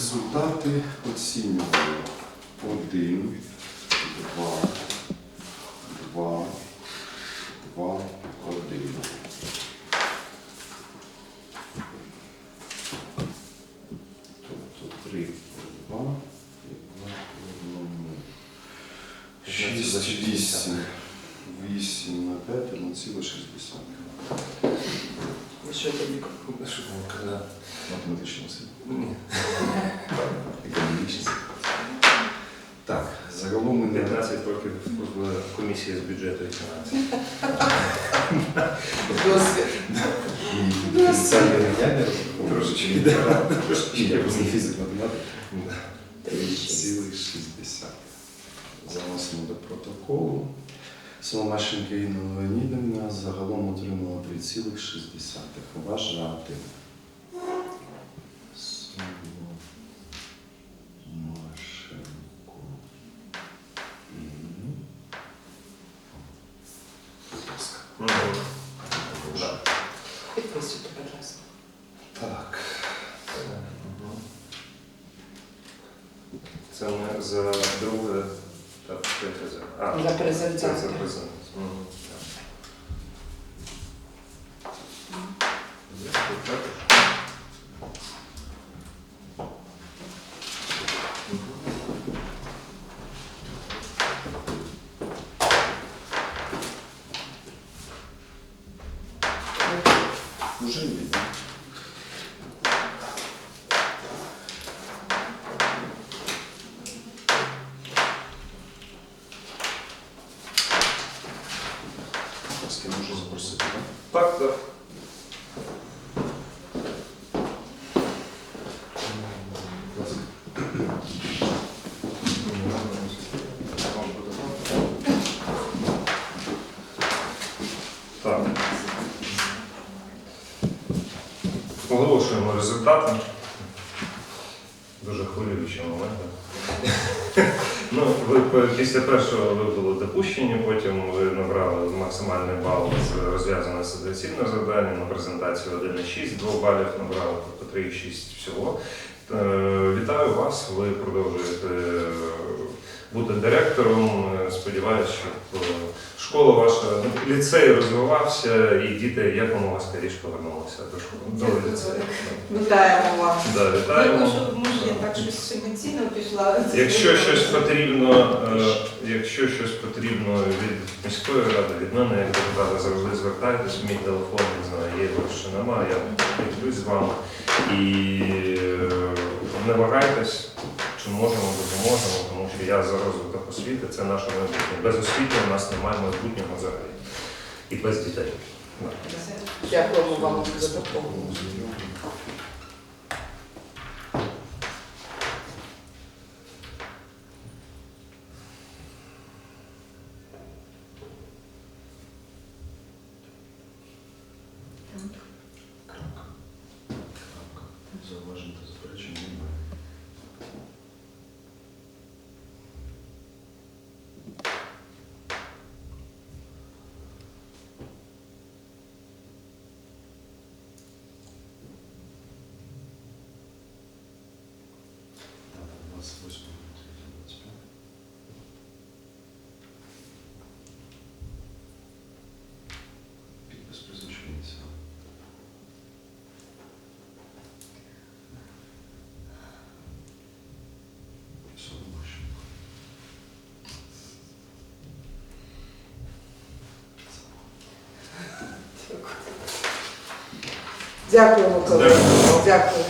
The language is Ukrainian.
Результати оцінювання один, два, два, два, один, Тобто три, два, 2 і 2 по вісім 6, 8, 8 на 5, 1,6. Що тобі коли ну, математична освіта? Ні. Економічна. Так, загалом ми 15 років в комиссии з бюджету і фінансів. Трошечки, так. Трошечки. Я просто фізик математик. 3,60. Заносимо до протоколу. Соломашенко Інна Леонідовна загалом отримала 3,6. Вважати. Підписуйте, будь ласка. Так. Це ми за друге А, За презентацію. за презентацію. Мгм. Так. Є тут? Мгм. Уже видно. Ким можу запросити? так? Так, так. Так. Оголошуємо результати. Дуже хвилюючі моменти. Ви після першого ви були допущені, потім ви набрали максимальний бал з розв'язане ситуаційне завдання на презентацію 1,6, 2 балів набрали, тобто 3,6 всього. Е, Вітаю вас, ви продовжуєте е, бути директором. Сподіваюся, що е, школа ваша, ну, ліцей розвивався і діти якомога скоріше повернулися до школи, до ліцею. Вітаємо вас. Да, вітаємо. Я так щось емоційно пішла. Якщо щось потрібно, е, якщо щось потрібно від міської ради, від мене, як депутата, завжди звертайтесь, мій телефон, не знаю, є його чи немає, я поділюсь з вами. І е, не вагайтесь, чи можемо, допоможемо, я за розвиток освіти, це наше майбутнє. Без освіти у нас немає майбутнього взагалі. І без дітей. Дякуємо вам за допомогу. Зауважень та заперечень немає. 28 25. Підпис призначається. Колеги. Дякую. Дякую.